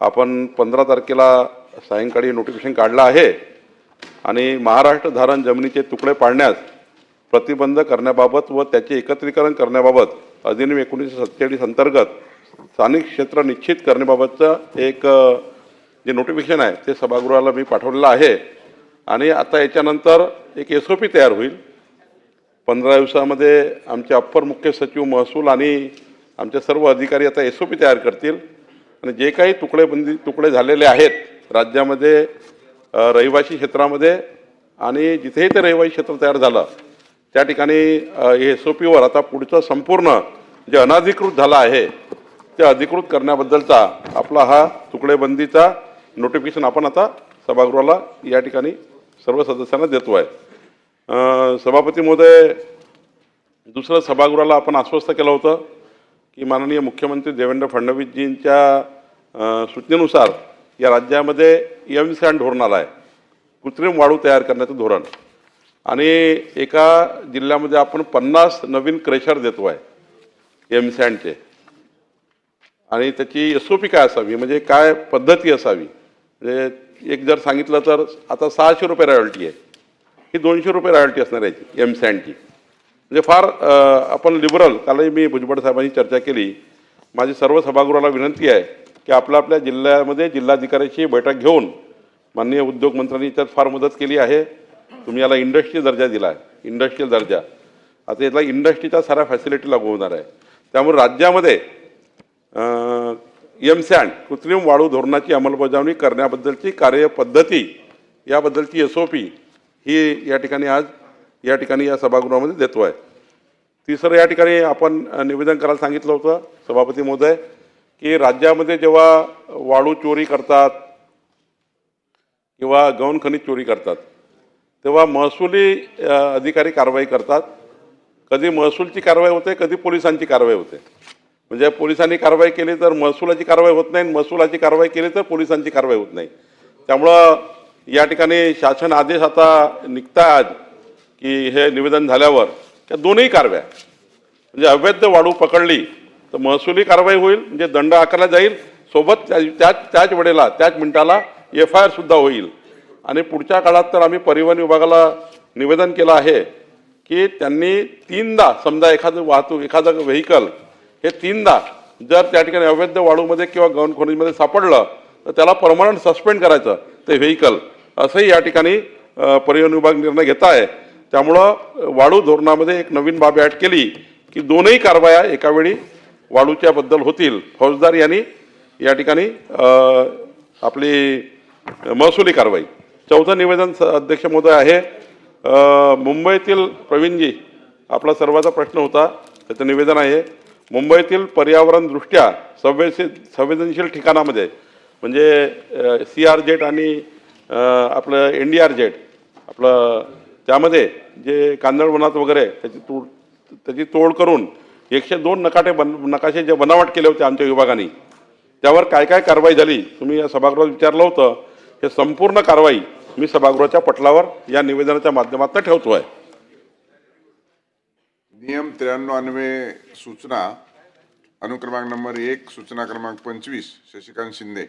आपण पंधरा तारखेला सायंकाळी नोटिफिकेशन काढलं आहे आणि महाराष्ट्र धारण जमिनीचे तुकडे पाडण्यास प्रतिबंध करण्याबाबत व त्याचे एकत्रीकरण करण्याबाबत अधिनियम एकोणीसशे सत्तेचाळीस अंतर्गत स्थानिक क्षेत्र निश्चित करण्याबाबतचं एक जे नोटिफिकेशन आहे ते सभागृहाला मी पाठवलेलं आहे. आणि आता याच्यानंतर एक एस ओ पी तयार होईल. पंधरा दिवसामध्ये आमचे अप्पर मुख्य सचिव महसूल आणि आमचे सर्व अधिकारी आता एस ओ पी तयार करतील. आणि जे काही तुकडे बंदी तुकडे झालेले आहेत राज्यामध्ये रहिवासी क्षेत्रामध्ये आणि जिथेही ते रहिवासी क्षेत्र तयार झालं त्या ठिकाणी हे एस ओ पीवर आता पुढचं संपूर्ण जे अनाधिकृत झालं आहे ते अधिकृत करण्याबद्दलचा आपला हा तुकडेबंदीचा नोटिफिकेशन आपण आता सभागृहाला या ठिकाणी सर्व सदस्यांना देतो आहे. सभापती महोदय दुसरं सभागृहाला आपण आश्वस्त केलं होतं की माननीय मुख्यमंत्री देवेंद्र फडणवीसजींच्या सूचनेनुसार या राज्यामध्ये एम सँड धोरण आलं आहे कृत्रिम वाळू तयार करण्याचं धोरण. आणि एका जिल्ह्यामध्ये आपण पन्नास नवीन क्रेशर देतो आहे एम सँडचे आणि त्याची एस ओ पी काय असावी? म्हणजे काय पद्धती असावी? म्हणजे एक जर सांगितलं तर आता सहाशे रुपये रॉयल्टी आहे. ही दोनशे रुपये रॉयल्टी असणार आहे एम सँडची म्हणजे फार आपण लिबरल कालही मी भुजबळ साहेबांनी चर्चा केली. माझी सर्व सभागृहाला विनंती आहे की आपल्या आपल्या जिल्ह्यामध्ये जिल्हाधिकाऱ्याची बैठक घेऊन माननीय उद्योगमंत्र्यांनी त्यात फार मदत केली आहे. तुम्ही याला इंडस्ट्री दर्जा दिला आहे इंडस्ट्रीयल दर्जा. आता याला इंडस्ट्रीच्या साऱ्या फॅसिलिटी लागू होणार आहे. त्यामुळे राज्यामध्ये एम सँड कृत्रिम वाळू धोरणाची अंमलबजावणी करण्याबद्दलची कार्यपद्धती याबद्दलची एस ओ पी ही या ठिकाणी आज या ठिकाणी या सभागृहामध्ये देतो आहे तिसरं या ठिकाणी आपण निवेदन करायला सांगितलं होतं सभापती महोदय. की राज्यामध्ये जेव्हा वाळू चोरी करतात किंवा गौण खनिज चोरी करतात तेव्हा महसुली अधिकारी कारवाई करतात. कधी महसूलची कारवाई होते कधी पोलिसांची कारवाई होते. म्हणजे पोलिसांनी कारवाई केली तर महसुलाची कारवाई होत नाही महसुलाची कारवाई केली तर पोलिसांची कारवाई होत नाही. त्यामुळं या ठिकाणी शासन आदेश आता निघताय आज की हे निवेदन झाल्यावर त्या दोन्ही कारव्या म्हणजे अवैध वाळू पकडली तर महसुली कारवाई होईल म्हणजे दंड आकारला जाईल. सोबत त्या- त्याच त्याच वेळेला त्याच मिनिटाला एफ आय आरसुद्धा होईल. आणि पुढच्या काळात तर आम्ही परिवहन विभागाला निवेदन केलं आहे की त्यांनी तीनदा समजा एखादं वाहतूक एखादं व्हेकल हे तीनदा जर त्या ठिकाणी अवैध वाळूमध्ये किंवा गौण खनिजमध्ये सापडलं तर त्याला परमनंट सस्पेंड करायचं ते व्हेकल असंही या ठिकाणी परिवहन विभाग निर्णय घेत आहे. त्यामुळं वाळू धोरणामध्ये एक नवीन बाब ॲड केली की दोनही कारवाया एकावेळी वाळूच्या बद्दल होतील. फौजदार यांनी या ठिकाणी आपली महसुली कारवाई. चौथं निवेदन स- अध्यक्ष महोदय आहे. मुंबईतील प्रवीणजी आपला सर्वाचा प्रश्न होता त्याचं निवेदन आहे. मुंबईतील पर्यावरणदृष्ट्या संवेदनशील संवेदनशील ठिकाणामध्ये म्हणजे सी आर जेट आणि आपलं एन डी आर जेट आपलं त्यामध्ये जे कांदळवनात वगैरे त्याची तोड त्याची तोड करून एकशे दोन नकाटे बन नकाशे जे बनावट केले होते आमच्या विभागाने त्यावर काय काय कारवाई झाली तुम्ही या सभागृहात विचारलं होतं हे संपूर्ण कारवाई मी सभागृहाच्या पटलावर या निवेदनाच्या माध्यमातून ठेवतो आहे. नियम त्र्याण्णव अन्वे सूचना अनुक्रमांक नंबर एक सूचना क्रमांक पंचवीस शशिकांत शिंदे.